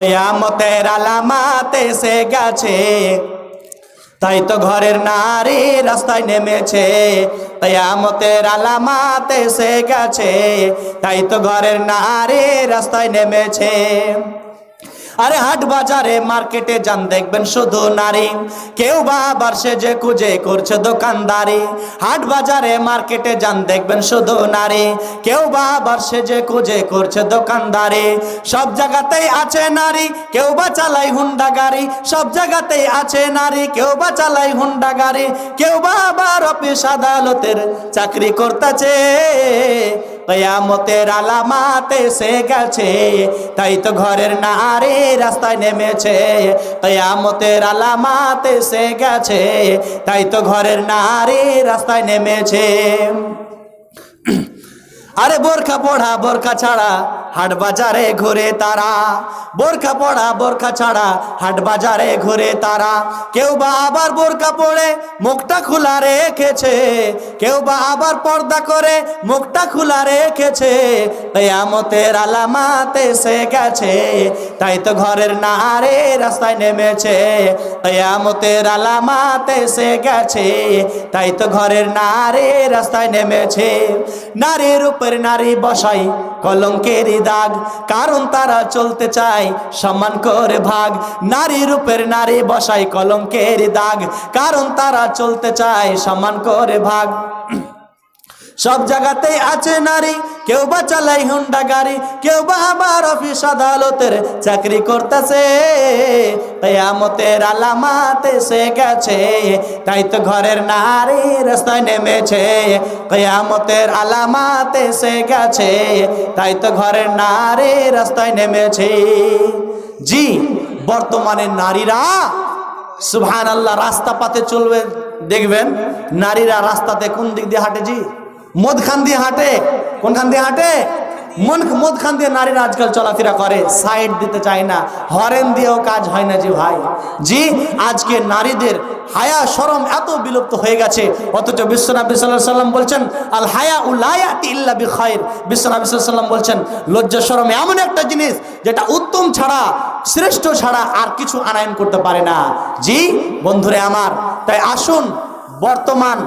কেয়ামতের আলামাত এসে গেছে। তাই তো ঘরের নারী রাস্তায় নেমেছে। কেয়ামতের আলামাত এসে গেছে। তাই তো ঘরের নারী রাস্তায় নেমেছে। আরে হাট বাজারে মার্কেটে যান, দেখবেন শুধু নারী। কেউ বা আবার যে কুজে করছে দোকানদারি। হাট বাজারে মার্কেটে যান, দেখবেন শুধু নারী। কেউ বা আবার যে কুজে করছে দোকানদারি। সব জায়গাতেই আছে নারী, কেউ বা চালাই হুন্ডা গাড়ি। সব জায়গাতেই আছে নারী, কেউ বা চালাই হুন্ডা গাড়ি। কেউ বা আবার অফিস আদালতের চাকরি করতেছে। কয়ামতের আলামাত এসে গেছে। তাই তো ঘরের নারে রাস্তায় নেমেছে। কয়ামতের আলামাত এসে গেছে। তাই তো ঘরের নারে রাস্তায় নেমেছে। আরে বোরখা পড়া, বোরখা ছাড়া হাট বাজারে ঘুরে তারা। বোরখা পড়া, বোরখা ছাড়া হাট বাজারে ঘুরে তারা। কেউ বা আবার বোরখা পড়ে, মুখটা খোলা রেখেছে। কেউ বা আবার পর্দা করে, মুখটা খোলা রেখেছে। কেয়ামতের আলামাত এসে গেছে। তাই তো ঘরের নারে রাস্তায় নেমেছে। কেয়ামতের আলামাত এসে গেছে। তাই তো ঘরের নারে রাস্তায় নেমেছে। নারীর উপর নারী বসাই, কলঙ্কের দাগ, কারণ তারা চলতে চায় সম্মান করে ভাগ। নারী রূপের নারী বসাই কলঙ্কের দাগ, কারণ তারা চলতে চায় সম্মান করে ভাগ। সব জায়গাতেই আছে নারী। কেউ বা চালাই হুন্ডা গাড়ি, কেউ বা আবার অফিস আদালতের চাকরি করতেছে। কেয়ামতের আলামাত এসে গেছে, তাই তো ঘরের নারী রাস্তায় নেমেছে। কেয়ামতের আলামাত এসে গেছে, তাই তো ঘরের নারী রাস্তায় নেমেছে। জি, বর্তমানে নারীরা সুভান আল্লাহ রাস্তা পাতে চলবে, দেখবেন, নারীরা রাস্তাতে কোন দিক দিয়ে হাঁটে জি? মদ খান দিয়ে হাঁটে। কোনখান দিয়ে হাঁটে? মন মদ খান দিয়ে নারীরা আজকাল চলাফেরা করে। সাইড দিতে চায় না। হরেন দিয়েও কাজ হয় না জি ভাই। জি, আজকে নারীদের হায়া সরম এত বিলুপ্ত হয়ে গেছে। অথচ বিশ্বনাথ সাল্লাম বলছেন, আল হায়া উল্লায়াতি ইল্লা বি খায়ের বিশ্বনাথ সাল্লাম বলছেন, লজ্জা সরম এমন একটা জিনিস যেটা উত্তম ছাড়া, শ্রেষ্ঠ ছাড়া আর কিছু আনায়ন করতে পারে না। জি, বন্ধুরে আমার, তাই আসুন, বর্তমান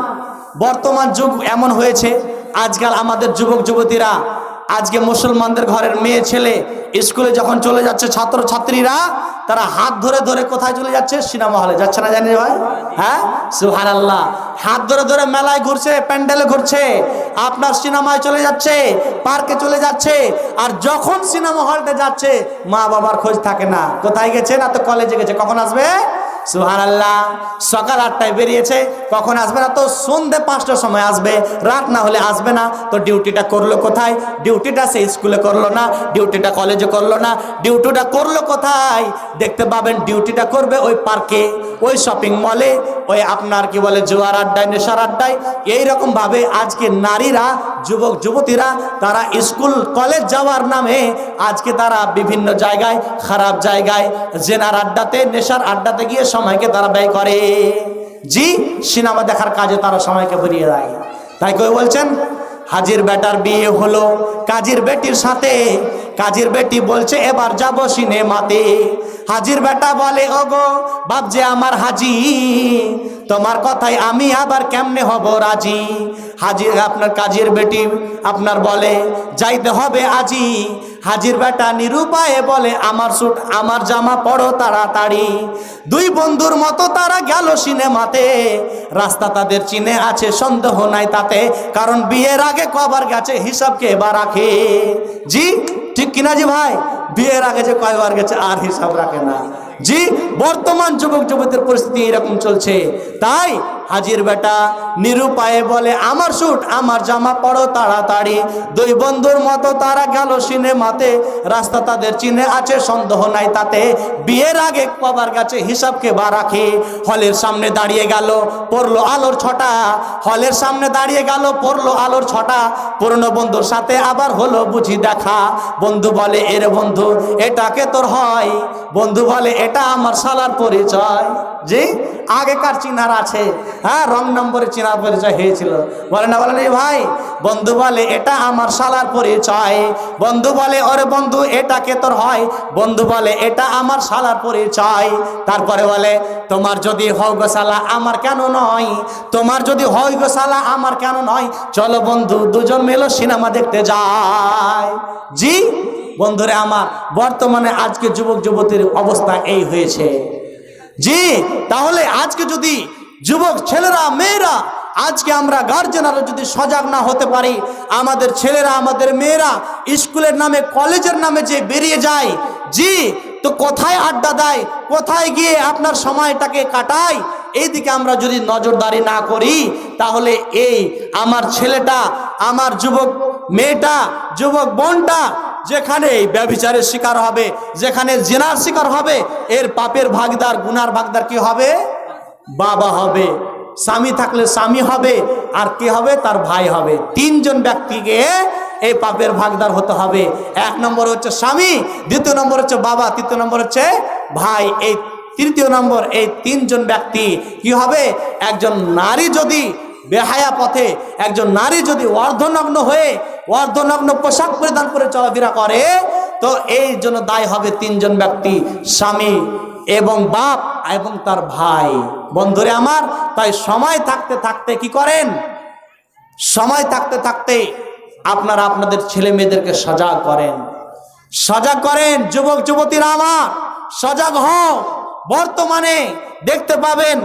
বর্তমান যুগ এমন হয়েছে, আজকাল আমাদের যুবক যুবতীরা, আজকে মুসলমানদের ঘরের মেয়ে ছেলে স্কুলে যখন চলে যাচ্ছে ছাত্র ছাত্রীরা তারা হাত ধরে ধরে কোথায় চলে যাচ্ছে? সিনেমা হলে। যাচ্ছে না জানি ভাই? হ্যাঁ? সুহান আল্লাহ হাত ধরে ধরে মেলায় ঘুরছে, প্যান্ডেলে ঘুরছে, আপনার সিনেমায় চলে যাচ্ছে, পার্কে চলে যাচ্ছে, আর যখন সিনেমা হলটা যাচ্ছে মা বাবার খোঁজ থাকে না। কোথায় গেছে না তো কলেজে গেছে? কখন আসবে? সুহান সকাল আটটায় বেরিয়েছে, কখন আসবে না তো সন্ধে পাঁচটার সময় আসবে, রাত না হলে আসবে না। তো ডিউটিটা করল কোথায়? ডিউটিটা সে স্কুলে করল না, ডিউটিটা কলেজে করল না, ডিউটিটা করল কোথায়? দেখতে পাবেন ডিউটিটা করবে ওই পার্কে, ওই শপিং মলে ওই আপনার কি বলে জোয়ার আড্ডায়, নেশার আড্ডায়। এইরকম ভাবে আজকে নারীরা, যুবক, যুবতীরা, তারা স্কুল, কলেজ যাওয়ার নামে আজকে তারা বিভিন্ন জায়গায়, খারাপ জায়গায়, জেনার আড্ডাতে, নেশার আড্ডাতে গিয়ে সময়কে তারা ব্যয় করে। জি, সিনেমা দেখার কাজে তারা সময়কে ভরিয়ে দেয়। তাই কেউ বলছেন, হাজির বেটার বিয়ে হলো, কাজীর বেটির সাথে কাজীর বেটি বলছে, এবার যাব সিনেমাতে। হাজির বেটা বলে, ওগো বাপ যে আমার হাজি, তোমার কথাই আমি আবার কেমনে হব রাজি? হাজির আপনার কাজের বেটি আপনার বলে, যাইতে হবে আজি। হাজির বেটা নিরুপায়ে বলে, আমার সুট আমার জামা পড়ো তাড়াতাড়ি। দুই বন্ধুর মতো তারা গেল সিনেমাতে। রাস্তা তাদের চিনে আছে, সন্দেহ নাই তাতে, কারণ বিয়ের আগে কবার গেছে হিসাবকে এবার রাখে। জি? ঠিক কিনা জি ভাই? বিয়ের আগে যে কয়বার গেছে, আর হিসাব রাখে না। জি, বর্তমান যুবক যুবতীর পরিস্থিতি এরকম চলছে। তাই হাজির বেটা নিরুপায়ে বলে, আমার শুট আমার জামা পড়ো তাড়াতাড়ি। দুই বন্ধুর মতো তারা গেল সিনেমাতে। রাস্তা তাদের চিনে আছে, সন্দেহ নাই তাতে। বিয়ের আগে কবার গেছে হিসাবকে বা রাখে। হলের সামনে দাঁড়িয়ে গেল, পড়ল আলোর ছটা। হলের সামনে দাঁড়িয়ে গেল, পড়ল আলোর ছটা। পুরনো বন্ধুর সাথে আবার হলো বুঝি দেখা। বন্ধু বলে, এর বন্ধু এটাকে তোর হয়? বন্ধু বলে, এটা আমার শালার পরিচয়। জি, আগেকার চিনার আছে। হ্যাঁ রং নম্বরে চিনার পরিচয় হয়েছিল। বলে না, বলে ভাই, বন্ধু বলে, এটা আমার শালার পরিচয়। বন্ধু বলে, ওরে বন্ধু, এটা কে তোর হয়? বন্ধু বলে, এটা আমার শালার পরিচয়। তারপরে বলে, তোমার যদি হয় গো শালা, আমার কেন নয়? তোমার যদি হয় গো শালা, আমার কেন নয়? চলো বন্ধু, দুজন মেলো সিনেমা দেখতে যায় জি, বন্ধুরে আমার, বর্তমানে আজকে যুবক যুবতীর অবস্থা এই হয়েছে। জি, তাহলে আজকে যদি যুবক, ছেলেরা, মেয়েরা, আজকে আমরা গার্জেনারা যদি সজাগ না হতে পারি, আমাদের ছেলেরা, আমাদের মেয়েরা স্কুলের নামে, কলেজের নামে যে বেরিয়ে যায়, জি, তো কোথায় আড্ডা দেয়, কোথায় গিয়ে আপনার সময়টাকে কাটায়, এইদিকে আমরা যদি নজরদারি না করি, তাহলে এই আমার ছেলেটা, আমার যুবক মেয়েটা, যুবক বোনটা, যেখানে এই ব্যভিচারের শিকার হবে, যেখানে জেনার শিকার হবে, এর পাপের ভাগদার, গুনার ভাগদার কি হবে? বাবা হবে, স্বামী থাকলে স্বামী হবে, আর কে হবে? তার ভাই হবে। তিনজন ব্যক্তিকে এই পাপের ভাগদার হতে হবে। এক নম্বর হচ্ছে স্বামী, দ্বিতীয় নম্বর হচ্ছে বাবা, তৃতীয় নম্বর হচ্ছে ভাই। এই তৃতীয় নম্বর, এই তিনজন ব্যক্তি কি হবে? একজন নারী যদি বেহায়া পথে একজন নারী যদি অর্ধনগ্ন হয়ে অর্ধনগ্ন পোশাক পরিধান করে চলাফেরা করে, তো এই জন্য দায় হবে তিনজন ব্যক্তি, স্বামী এবং বাপ এবং তার ভাই। বন্ধুরে আমার, তাই সময় থাকতে থাকতে কি করেন? সময় থাকতে থাকতে আপনারা আপনাদের ছেলে মেয়েদেরকে সজাগ করেন। সজাগ করেন, যুবক, যুবতীরা আমার, সজাগ হও বর্তমানে দেখতে পাবেন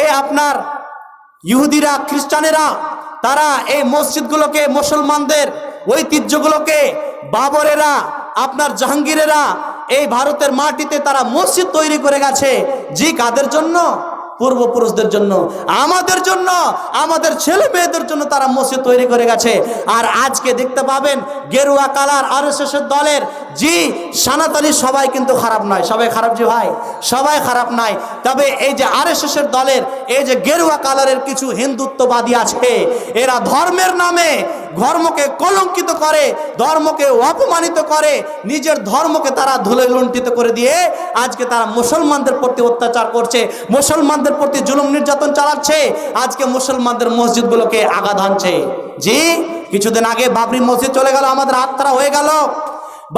এই আপনার ইহুদিরা, খ্রিস্টানেরা, তারা এই মসজিদগুলোকে, মুসলমানদের ঐতিহ্যগুলোকে, বাবরেরা, আপনার জাহাঙ্গীরেরা, এই ভারতের মাটিতে তারা মসজিদ তৈরি করে গেছে। জি কাদের জন্য? পূর্বপুরুষদের জন্য, আমাদের জন্য, আমাদের ছেলে মেয়েদের জন্য তারা মসজিদ তৈরি করে গেছে। আর আজকে দেখতে পাবেন গেরুয়া কালার আর দলের। জি সানাতলি সবাই কিন্তু খারাপ নয়। সবাই খারাপ জি ভাই? সবাই খারাপ নয়। তবে এই যে আর দলের, এই যে গেরুয়া কালারের কিছু হিন্দুত্ববাদী আছে, এরা ধর্মের নামে ধর্মকে কলঙ্কিত করে, ধর্মকে অপমানিত করে, নিজের ধর্মকে তারা ধুলে লুণ্ঠিত করে দিয়ে আজকে তারা মুসলমানদের প্রতি অত্যাচার করছে, মুসলমানদের প্রতি জুলুম নির্যাতন চালাচ্ছে, আজকে মুসলমানদের মসজিদগুলোকে আঘাত হানছে। জি, কিছুদিন আগে বাবরি মসজিদ চলে গেল, আমাদের আত্মারা হয়ে গেল।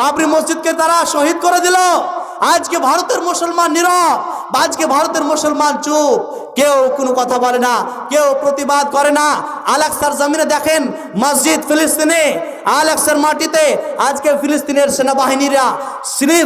বাবরি মসজিদকে তারা শহীদ করে দিল। আজকে ভারতের মুসলমান নীরব আজকে ভারতের মুসলমান চুপ। কেউ কোনো কথা বলে না, কেউ প্রতিবাদ করে না। আলেক্সার জমিনে দেখেন, মসজিদ ফিলিস্তিনে। আলেক্সার মাটিতে আজকে ফিলিস্তিনের সেনাবাহিনীরা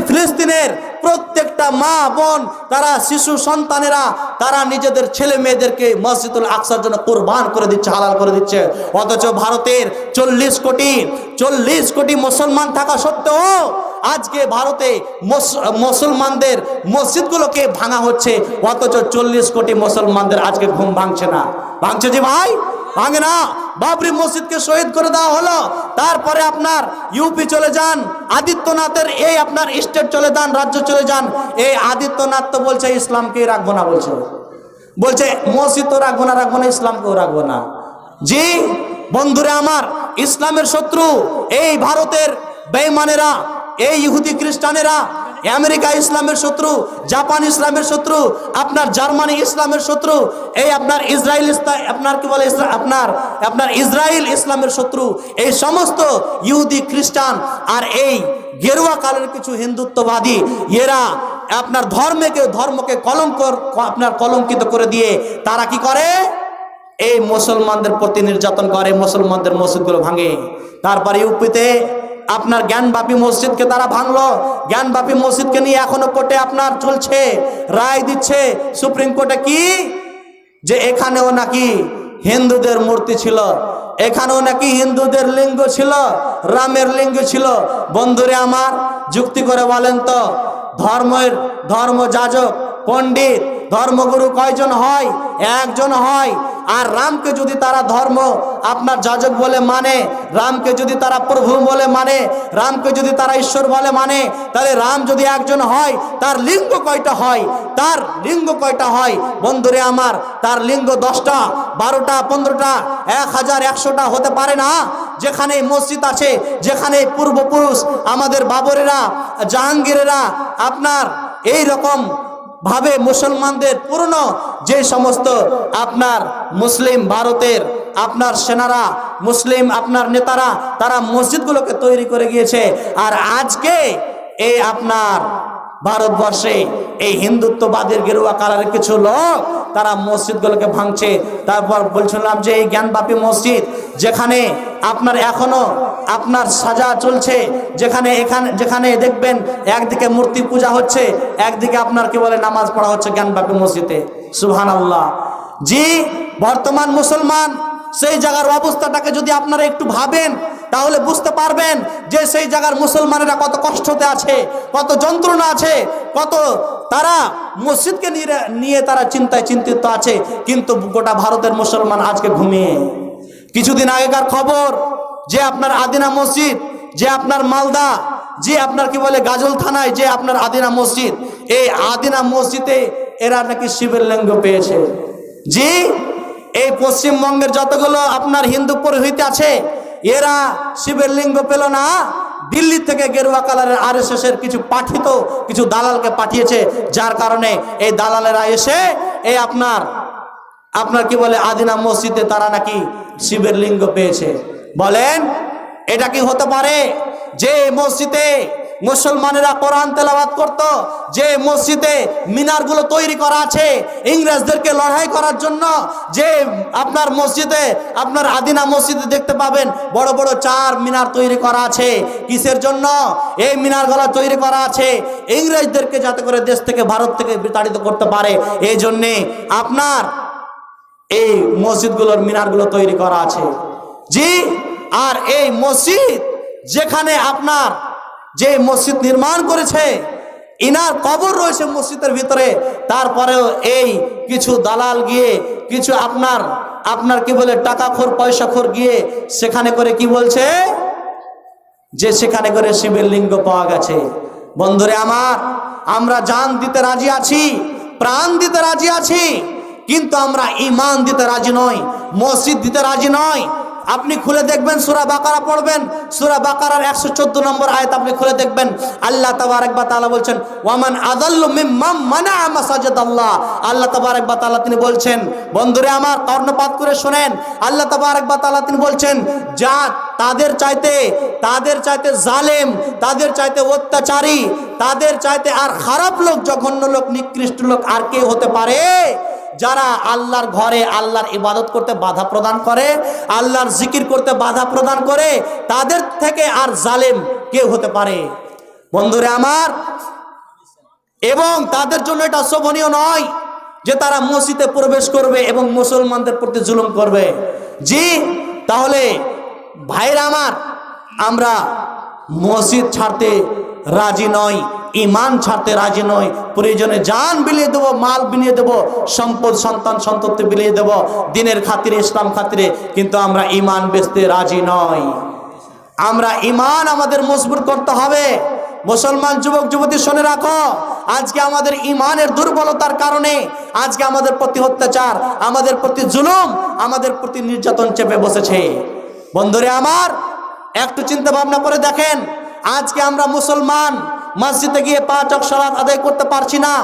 ফিলিস্তিনের প্রত্যেকটা মা বোন, তারা শিশু সন্তানেরা, তারা নিজেদের ছেলে মেয়েদেরকে মসজিদুল আকসার জন্য কোরবান করে দিচ্ছে, হালাল করে দিচ্ছে। অথচ ভারতের চল্লিশ কোটি চল্লিশ কোটি মুসলমান থাকা সত্ত্বেও আজকে ভারতে মুস- মুসলমানদের মসজিদগুলোকে ভাঙা হচ্ছে, অথচ চল্লিশ কোটি মুসলমানদের আজকে ঘুম ভাঙছে না। ভাঙছে যে ভাই? ভাঙে না। বাবরি মসজিদকে শহীদ করে দেওয়া হলো। তারপরে আপনার ইউপি চলে যান, আদিত্যনাথের এই আপনার স্টেট চলে যান, রাজ্য চলে যান। এই আদিত্যনাথ তো বলছে ইসলামকে রাখব না, বলছে। বলছে, মসজিদ তো রাখব না রাখব না, ইসলামকেও রাখব না। জি, বন্ধুরা আমার, ইসলামের শত্রু, এই ভারতের বেঈমানেরা এই ইহুদি খ্রিস্টানেরা, আমেরিকা ইসলামের শত্রু, জাপান ইসলামের শত্রু, আপনার জার্মানি ইসলামের শত্রু, এই আপনার ইসরায়েল আপনার কি বলে আপনার আপনার ইসরায়েল ইসলামের শত্রু, এই সমস্ত ইহুদি খ্রিস্টান আর এই গেরুয়া কালের কিছু হিন্দুত্ববাদী, এরা আপনার ধর্মকে ধর্মকে কলঙ্ক, আপনার কলঙ্কিত করে দিয়ে তারা কি করে? এই মুসলমানদের প্রতি নির্যাতন করে, মুসলমানদের মসজিদগুলো ভাঙে। তারপরে ইউপিতে আপনার জ্ঞানবাপী মসজিদকে তারা ভাঙলো। জ্ঞানবাপী মসজিদকে নিয়ে এখনও কোর্টে আপনার চলছে। রায় দিচ্ছে সুপ্রিম কোর্টে কি? যে এখানেও নাকি হিন্দুদের মূর্তি ছিল। এখানেও নাকি হিন্দুদের লিঙ্গ ছিল। রামের লিঙ্গ ছিল। বন্ধুরে আমার, যুক্তি করে বলেন তো, ধর্মের ধর্ম যাজক পণ্ডিত, ধর্মগুরু কয়জন হয়? একজন হয়। আর রামকে যদি তারা ধর্ম আপনার যাজক বলে মানে রামকে যদি তারা প্রভু বলে মানে রামকে যদি তারা ঈশ্বর বলে মানে তাহলে রাম যদি একজন হয়, তার লিঙ্গ কয়টা হয়? তার লিঙ্গ কয়টা হয়? বন্ধুরে আমার, তার লিঙ্গ দশটা, বারোটা, পনেরোটা, এক হাজার একশোটা হতে পারে না? যেখানে মসজিদ আছে, যেখানে পূর্বপুরুষ, আমাদের বাবরেরা, জাহাঙ্গীরেরা, আপনার এই রকম ভাবে মুসলমানদের পুরনো যে সমস্ত আপনার মুসলিম ভারতের আপনার সেনারা, মুসলিম আপনার নেতারা, তারা মসজিদগুলোকে তৈরি করে গিয়েছে। আর আজকে এই আপনার ভারতবর্ষে এই হিন্দুত্ববাদের গেরুয়া কালারের কিছু লোক তারা মসজিদগুলোকে ভাঙছে। তারপর বলছিলাম যে এই জ্ঞানবাপী মসজিদ যেখানে আপনার এখনও আপনার সাজা চলছে, যেখানে এখানে যেখানে দেখবেন একদিকে মূর্তি পূজা হচ্ছে, একদিকে আপনার কি বলে নামাজ পড়া হচ্ছে জ্ঞানবাপী মসজিদে। সুহান আল্লাহ জি, বর্তমান মুসলমান সেই জায়গার অবস্থাটাকে যদি আপনারা একটু ভাবেন, তাহলে বুঝতে পারবেন যে সেই জায়গার মুসলমানেরা কত কষ্টতে আছে, কত যন্ত্রণা আছে, কত তারা মসজিদকে নিয়ে তারা চিন্তায় চিন্তিত আছে, কিন্তু গোটা ভারতের মুসলমান আজকে ঘুমিয়ে। কিছুদিন আগেকার খবর, যে আপনার আদিনা মসজিদ, যে আপনার মালদা, যে আপনার কি বলে গাজল থানায়, যে আপনার আদিনা মসজিদ, এই আদিনা মসজিদে এরা নাকি শিবের লিঙ্গ পেয়েছে। জি এই পশ্চিমবঙ্গের যতগুলো আপনার হিন্দু পুরোহিত আছে, এরা শিবের লিঙ্গ পেল না। দিল্লি থেকে গেরুয়া কালারের আর এর কিছু পাঠিত, কিছু দালালকে পাঠিয়েছে, যার কারণে এই দালালেরা এসে এই আপনার আপনার কি বলে, আদিনা মসজিদে তারা নাকি শিবের লিঙ্গ পেয়েছে। বলেন, এটা কি হতে পারে? যে মসজিদে মুসলমানেরা কোরআন তেলাবাদ করত, যে মসজিদে মিনারগুলো তৈরি করা আছে, ইংরেজদেরকে লড়াই করার জন্য, যে আপনার মসজিদে, আপনার আদিনা মসজিদে দেখতে পাবেন, বড় বড় চার মিনার তৈরি করা আছে। কিসের জন্য? এই মিনারগুলো তৈরি করা আছে, ইংরেজদেরকে যাতে করে দেশ থেকে, ভারত থেকে বিতাড়িত করতে পারে। এই জন্যে আপনার এই মসজিদগুলোর মিনারগুলো তৈরি করা আছে। জি, আর এই মসজিদ যেখানে আপনার যে মসজিদ নির্মাণ করেছে, ইনার কবর রয়েছে মসজিদের ভিতরে। তারপরেও এই কিছু দালাল গিয়ে, কিছু আপনার আপনার কি বলে, টাকাখোর, পয়সাখোর গিয়ে সেখানে করে কি বলছে? যে সেখানে করে শিবের লিঙ্গ পাওয়া গেছে। বন্ধুরে আমার, আমরা জান দিতে রাজি আছি, প্রাণ দিতে রাজি আছি, কিন্তু আমরা ইমান দিতে রাজি নই, মসজিদ দিতে রাজি নয় আপনি খুলে দেখবেন, সুরা বাকারা পড়বেন। সুরা বাকারার একশো চোদ্দ নম্বর আয়াত আপনি খুলে দেখবেন। আল্লাহ তাবারক বা তাআলা বলছেন, ওয়ামান আদাল্লু মিম্মাম মানা মাসাজিদ আল্লাহ আল্লাহ তাবারক বা তাআলা তিনি বলছেন, বন্ধুরে আমার, কর্ণপাত করে শোনেন। আল্লাহ তাবারক বা তাআলা তিনি বলছেন, যা তাদের চাইতে তাদের চাইতে জালেম, তাদের চাইতে অত্যাচারী, তাদের চাইতে আর খারাপ লোক, জঘন্য লোক, নিকৃষ্ট লোক আর কে হতে পারে? যারা আল্লাহর ঘরে আল্লাহর ইবাদত করতে বাধা প্রদান করে, আল্লাহর জিকির করতে বাধা প্রদান করে, তাদের থেকে আর জালেম কেউ হতে পারে। বন্ধুরে আমার, এবং তাদের জন্য এটা শোভনীয় নয় যে তারা মসজিদে প্রবেশ করবে এবং মুসলমানদের প্রতি জুলুম করবে। জি, তাহলে ভাইরা আমার, আমরা মসজিদ ছাড়তে রাজি নয় ইমান ছাড়তে রাজি নয়। প্রয়োজনে যান বিলিয়ে দেবো, মাল বিলিয়ে দেবো, সম্পদ, সন্তান, সন্ততি বিলিয়ে দেবো, দিনের খাতিরে, ইসলাম খাতিরে, কিন্তু আমরা ইমান বেচতে রাজি নয় আমরা ইমান আমাদের মজবুত করতে হবে। মুসলমান যুবক, যুবতী, শুনে রাখো, আজকে আমাদের ইমানের দুর্বলতার কারণে, আজকে আমাদের প্রতি অত্যাচার, আমাদের প্রতি জুলুম, আমাদের প্রতি নির্যাতন চেপে বসেছে। বন্ধুরে আমার, একটু চিন্তা ভাবনা করে দেখেন আজকে আমরা মুসলমান, মসজিদে গিয়ে পাঁচ অক্ষরাত আদায় করতে পারছি না।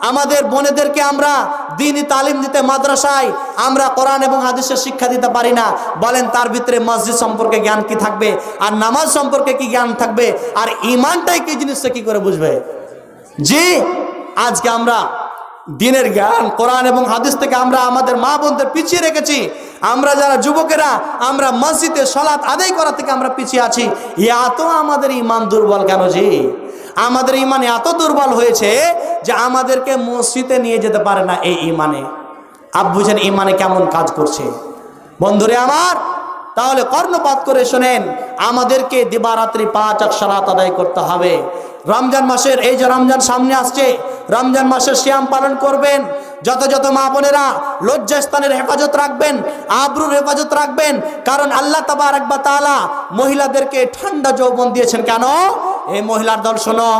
আমাদের বোনেদেরকে আমরা দিনই তালিম দিতে মাদ্রাসায় আমরা কোরআন এবং হাদিসের শিক্ষা দিতে পারি না। বলেন, তার ভিতরে মসজিদ সম্পর্কে জ্ঞান কি থাকবে? আর নামাজ সম্পর্কে কি জ্ঞান থাকবে? আর ইমানটাই কি জিনিসটা কি করে বুঝবে? জি, আজকে আমরা দিনের জ্ঞান, কোরআন এবং হাদিস থেকে আমরা আমাদের মা বোনদের পিছিয়ে রেখেছি। আমরা যারা যুবকেরা, আমরা মসজিদে সলাৎ আদায় করা থেকে আমরা পিছিয়ে আছি। এত আমাদের ইমান দুর্বল কেন জি? আমাদের ইমান এত দুর্বল হয়েছে যে আমাদেরকে মসজিদে নিয়ে যেতে পারে না এই ইমানে আপ বুঝেন ইমানে কেমন কাজ করছে? বন্ধুরে আমার, তাহলে কর্ণপাত করে শোনেন, আমাদেরকে দিবারাত্রি পাঁচ অক্ষরাত আদায় করতে হবে। রমজান মাসের এই যে রমজান সামনে আসছে রমজান মাসের শ্যাম পালন করবেন। যত যত মা বোনেরা লজ্জাস্থানের হেফাজত রাখবেন, আবরুর হেফাজত রাখবেন, কারণ আল্লাহ তাবার একবার তালা মহিলাদেরকে ঠান্ডা যৌবন দিয়েছেন কেন? এই মহিলার দল শোনো,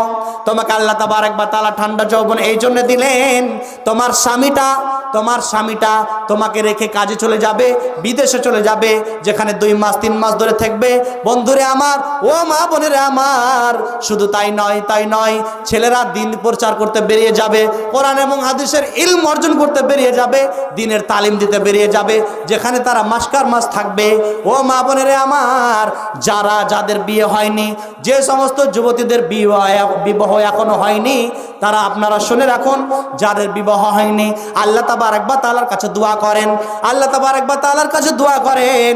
তোমাকে আল্লাহ তাবার একবার তালা ঠান্ডা যৌবন এই জন্য দিলেন, তোমার স্বামীটা তোমার স্বামীটা তোমাকে রেখে কাজে চলে যাবে, বিদেশে চলে যাবে, যেখানে দুই মাস, তিন মাস ধরে থাকবে। বন্ধুরে আমার, ও মা বোনেরে আমার, শুধু তাই নয় তাই নয়, ছেলেরা দিন প্রচার করতে বেরিয়ে যাবে, কোরআন এবং হাদিসের ইলম অর্জন করতে বেরিয়ে যাবে, দিনের তালিম দিতে বেরিয়ে যাবে, যেখানে তারা মাসকার মাস থাকবে। ও মা বোনেরে আমার, যারা যাদের বিয়ে হয়নি, যে সমস্ত যুবতীদের বিবাহ বিবাহ এখনও হয়নি, তারা আপনারা শুনে রাখুন, যাদের বিবাহ হয়নি, আল্লাহ তাবার একবার তালার কাছে দোয়া করেন, আল্লাহ তাবার একবার তালার কাছে দোয়া করেন,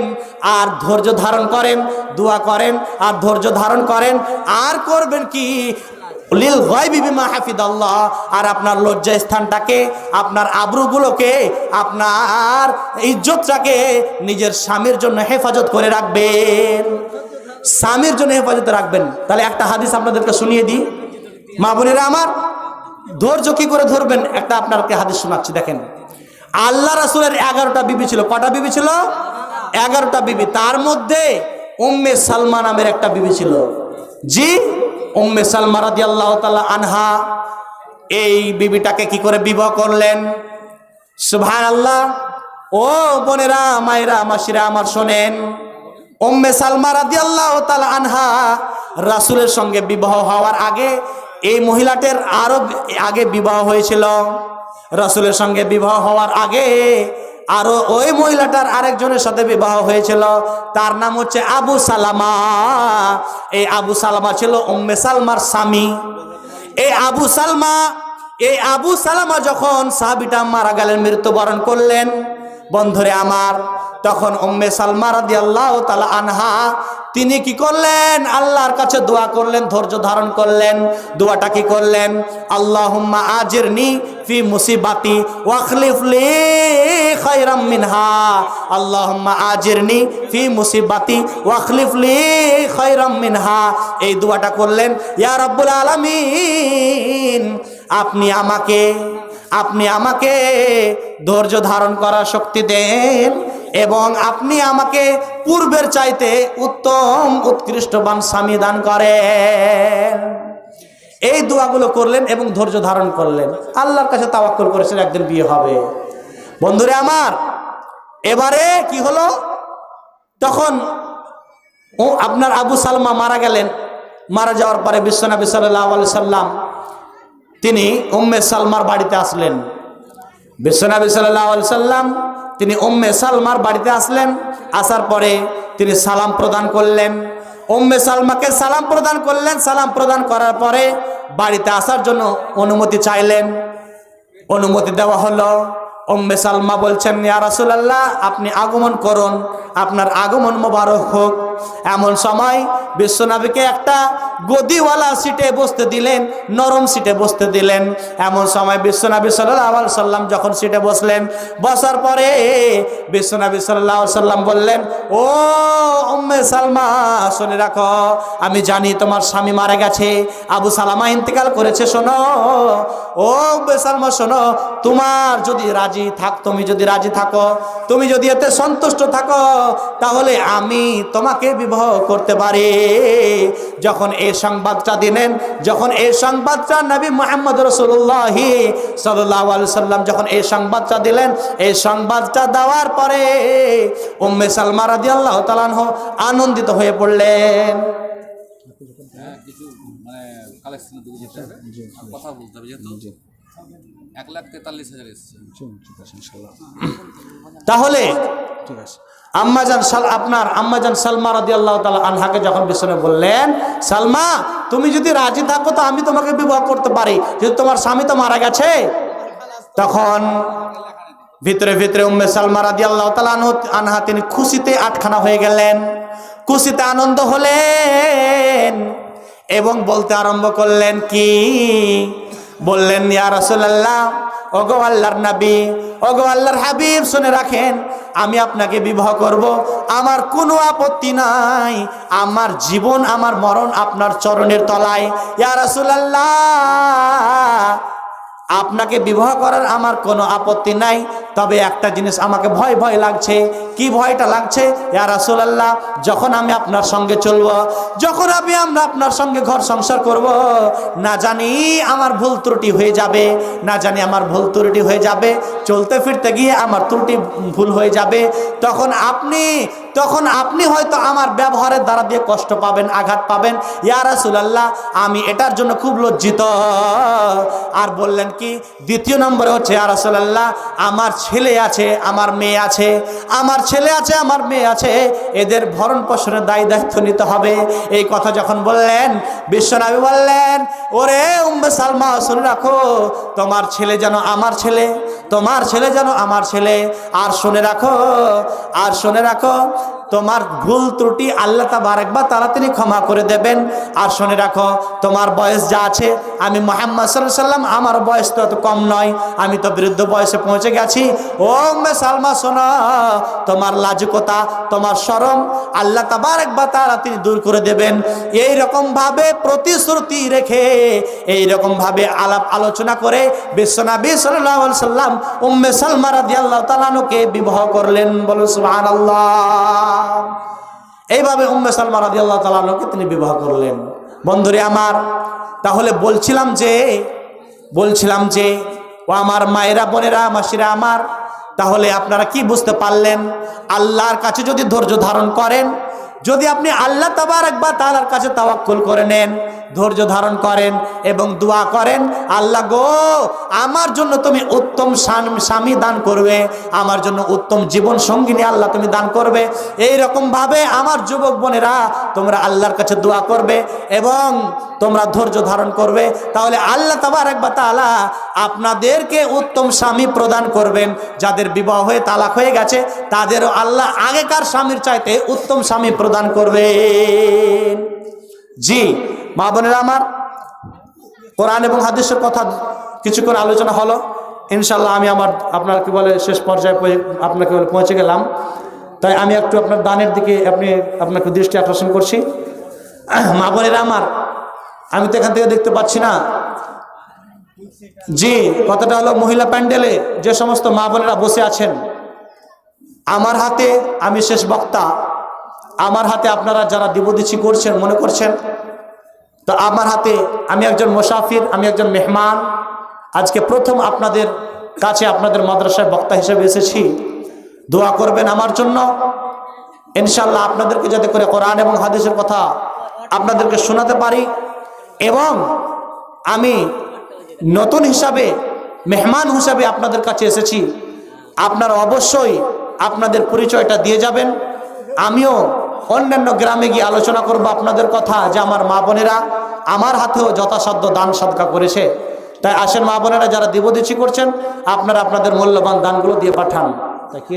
আর ধৈর্য ধারণ করেন, দোয়া করেন, আর ধৈর্য ধারণ করেন, আর করবেন কি? লিল গায়বি বিমা হাফিদাল্লাহ, আর আপনার লজ্জা স্থানটাকে, আপনার আবরুগুলোকে, আপনার ইজ্জতটাকে নিজের স্বামীর জন্য হেফাজত করে রাখবেন। স্বামীর জন্য হেফাজত রাখবেন। তাহলে একটা হাদিস আপনাদেরকে শুনিয়ে দিই। মা বোনেরা আমার, ধৈর্য কি করে ধরবেন? একটা আপনাকে হাদিস শোনাচ্ছি, দেখেন। আল্লাহ রাসুলের এগারোটা বিবি ছিল। কটা বিবি ছিল? এগারোটা বিবি। তার মধ্যে উম্মে সালমা নামের একটা বিবি ছিল। জি, উম্মে সালমা রাদি আল্লাহ আনহা এই বিবিটাকে কি করে বিবাহ করলেন? সুভান আল্লাহ ও বোনেরা, মায়েরা, মাসিরা আমার শোনেন। উম্মে সালমা রাদি আল্লাহ আনহা রাসুলের সঙ্গে বিবাহ হওয়ার আগে এই মহিলাটার আরও আগে বিবাহ হয়েছিল। রাসুলের সঙ্গে বিবাহ হওয়ার আগে আরও ওই মহিলাটার আরেকজনের সাথে বিবাহ হয়েছিল। তার নাম হচ্ছে আবু সালামা। এই আবু সালামা ছিল উম্মে সালমার স্বামী। এই আবু সালমা, এই আবু সালামা যখন সাহাবিটা মারা গেলেন, মৃত্যুবরণ করলেন বন্ধুরে আমার, তখন উম্মে সালমা রাদি আল্লাহ তালা আনহা, তিনি কি করলেন? আল্লাহর কাছে দোয়া করলেন, ধৈর্য ধারণ করলেন। দোয়াটা কি করলেন? আল্লাহুম্মা আজিরনি ফি মুসিবাতি ওয়াখলিফলি খায়রাম মিনহা। আল্লাহুম্মা আজিরনি ফি মুসিবাতি ওয়াখলিফলি খায়রাম মিনহা। এই দোয়াটা করলেন, ইয়া রাব্বুল আলামিন, আপনি আমাকে আপনি আমাকে ধৈর্য ধারণ করার শক্তি দেন এবং আপনি আমাকে পূর্বের চাইতে উত্তম উৎকৃষ্টবান স্বামী দান করেন। এই দোয়াগুলো করলেন এবং ধৈর্য ধারণ করলেন। আল্লাহর কাছে তাওয়াক্কল করেছেন, একদিন বিয়ে হবে। বন্ধুরে আমার, এবারে কি হলো? তখন ও আপনার আবু সালমা মারা গেলেন। মারা যাওয়ার পরে বিশ্বনবী সাল্লাহ সাল্লাম তিনি উম্মে সালমার বাড়িতে আসলেন। বিশ্বনবী সাল্লাহ আলি সাল্লাম তিনি উম্মে সালমার বাড়িতে আসলেন। আসার পরে তিনি সালাম প্রদান করলেন। উম্মে সালমাকে সালাম প্রদান করলেন। সালাম প্রদান করার পরে বাড়িতে আসার জন্য অনুমতি চাইলেন। অনুমতি দেওয়া হলো উম্মে সালমা বলছেন, ইয়া আপনি আগমন করুন। আপনার আগমন মোবারক হোক। এমন সময় বিশ্বনবীকে একটা গদিওয়ালা সিটে বসতে দিলেন, নরম সিটে বসতে দিলেন। এমন সময় বিশ্বনবী আলাইহি সাল্লাম যখন সিটে বসলেন, বসার পরে বিশ্বনবী আলাইহি সাল্লাম বললেন, ও উম্মে সালমা, শুনে রাখো, আমি জানি তোমার স্বামী মারা গেছে। আবু সালামা ইন্তেকাল করেছে, শোনো। ও উম্মে সালমা, শোনো, তোমার যদি রাজি থাক তুমি যদি রাজি থাকো তুমি যদি এতে সন্তুষ্ট থাকো তাহলে আমি তোমাকে বিবাহ করতে পারি। যখন এই সংবাদটা দিলেন যখন এই সংবাদটা নবী মোহাম্মদ রসুল্লাহ সাল্লাহ সাল্লাম যখন এই সংবাদটা দিলেন এই সংবাদটা দেওয়ার পরে উম্মে সালমা রাদি আল্লাহ তালানহ আনন্দিত হয়ে পড়লেন। হ্যাঁ, কিছু মানে কালেকশন কথা বলতে হবে যেহেতু। এক লাখ তেতাল্লিশ হাজার এসছে। তাহলে ঠিক আছে। আম্মাজান সাল আপনার আম্মাজান সালমা রাদি আল্লাহ তালা আনহাকে যখন বিছনে বললেন সালমা তুমি যদি রাজি থাকো তো আমি তোমাকে বিবাহ করতে পারি। যেহেতু তোমার স্বামী তো মারা গেছে তখন ভিতরে ভিতরে উম্মে সালমা রাদি আল্লাহ তালা আনহা তিনি খুশিতে আটখানা হয়ে গেলেন। খুশিতে আনন্দ হলেন এবং বলতে আরম্ভ করলেন কি? বললেন, ইয়া রাসূলুল্লাহ, ওগো আল্লাহর নবী, ওগো আল্লাহর হাবিব, শুনে রাখেন, আমি আপনাকে বিবাহ করব। আমার কোনো আপত্তি নাই। আমার জীবন, আমার মরণ আপনার চরণের তলায়। ইয়া রাসূলুল্লাহ, আপনাকে বিবাহ করার আমার কোনো আপত্তি নাই। তবে একটা জিনিস আমাকে ভয় ভয় লাগছে। কি ভয়টা লাগছে? ইয়া রাসূলুল্লাহ, যখন আমি আপনার সঙ্গে চলবো, যখন আমি আমরা আপনার সঙ্গে ঘর সংসার করব, না জানি আমার ভুল ত্রুটি হয়ে যাবে, না জানি আমার ভুল ত্রুটি হয়ে যাবে, চলতে ফিরতে গিয়ে আমার ত্রুটি ভুল হয়ে যাবে। তখন আপনি তখন আপনি হয়তো আমার ব্যবহারের দ্বারা দিয়ে কষ্ট পাবেন, আঘাত পাবেন। ইয়া রাসূলুল্লাহ, আমি এটার জন্য খুব লজ্জিত। আর বললেন কি? দ্বিতীয় নম্বরে হচ্ছে, ইয়া রাসূলুল্লাহ, আমার ছেলে আছে, আমার মেয়ে আছে, আমার ছেলে আছে, আমার মেয়ে আছে, এদের ভরণ পোষণের দায় দায়িত্ব নিতে হবে। এই কথা যখন বললেন, বিশ্বনবী বললেন, ওরে উম্মে সালমা, শুনে রাখো, তোমার ছেলে যেন আমার ছেলে, তোমার ছেলে যেন আমার ছেলে। আর শুনে রাখো, আর শুনে রাখো তোমার ভুল ত্রুটি আল্লাহ তাবার একবার তারা তিনি ক্ষমা করে দেবেন। আর শুনে রাখো, তোমার বয়স যা আছে, আমি মোহাম্মদ সাল্লাহ সাল্লাম আমার বয়স তো অত কম নয়, আমি তো বৃদ্ধ বয়সে পৌঁছে গেছি। ও মে সালমা, শোনা, তোমার লাজুকতা, তোমার সরম আল্লাহ তাবার একবার তারা তিনি দূর করে দেবেন। এই রকম ভাবে প্রতিশ্রুতি রেখে এই রকম ভাবে আলাপ আলোচনা করে বিশ্বনাবী সাল্লাহ সাল্লাম উম্মে সালমা রাদি আল্লাহ তালানুকে বিবাহ করলেন। বলুন সুবহান এইভাবে উম্মে সালমা রাজি আল্লাহ তালকে তিনি বিবাহ করলেন। বন্ধুরে আমার, তাহলে বলছিলাম যে বলছিলাম যে, ও আমার মায়েরা, বোনেরা, মাসিরা আমার, তাহলে আপনারা কি বুঝতে পারলেন? আল্লাহর কাছে যদি ধৈর্য ধারণ করেন, যদি আপনি আল্লাহ তাবার একবার তালার কাছে তাওয়াক্কুল করে নেন ধৈর্য ধারণ করেন এবং দোয়া করেন, আল্লাহ গো, আমার জন্য তুমি উত্তম স্বাম- দান করবে, আমার জন্য উত্তম জীবন সঙ্গিনী আল্লাহ তুমি দান করবে। এই রকম ভাবে আমার যুবক বোনেরা, তোমরা আল্লাহর কাছে দোয়া করবে এবং তোমরা ধৈর্য ধারণ করবে। তাহলে আল্লাহ তাবার একবার তালা আপনাদেরকে উত্তম স্বামী প্রদান করবেন। যাদের বিবাহ হয়ে তালাক হয়ে গেছে, তাদেরও আল্লাহ আগেকার স্বামীর চাইতে উত্তম স্বামী প্রদান করবেন। জি মা বোনেরা আমার, কোরআন এবং হাদিসের কথা কিছুক্ষণ আলোচনা হলো। ইনশাল্লাহ আমি আমার আপনার কি বলে শেষ পর্যায়ে আপনাকে বলে পৌঁছে গেলাম। তাই আমি একটু আপনার দানের দিকে আপনি আপনাকে দৃষ্টি আকর্ষণ করছি। মা বোনেরা আমার, আমি তো এখান থেকে দেখতে পাচ্ছি না। জি, কথাটা হলো মহিলা প্যান্ডেলে যে সমস্ত মা বোনেরা বসে আছেন, আমার হাতে আমি শেষ বক্তা। আমার হাতে আপনারা যারা দিবদিছি করছেন, মনে করছেন তো আমার হাতে আমি একজন মুসাফির, আমি একজন মেহমান। আজকে প্রথম আপনাদের কাছে আপনাদের মাদ্রাসায় বক্তা হিসেবে এসেছি। দোয়া করবেন আমার জন্য। ইনশাল্লাহ আপনাদেরকে যাতে করে কোরআন এবং হাদিসের কথা আপনাদেরকে শোনাতে পারি। এবং আমি নতুন হিসাবে, মেহমান হিসাবে আপনাদের কাছে এসেছি। আপনারা অবশ্যই আপনাদের পরিচয়টা দিয়ে যাবেন। আমিও অন্যান্য গ্রামে গিয়ে আলোচনা করব আপনাদের কথা যে আমার মা বোনেরা আমার হাতেও যথাসাধ্য দান সদকা করেছে। তাই আসেন মা বোনেরা যারা দিবদিচি করছেন, আপনারা আপনাদের মূল্যবান দানগুলো দিয়ে পাঠান। কে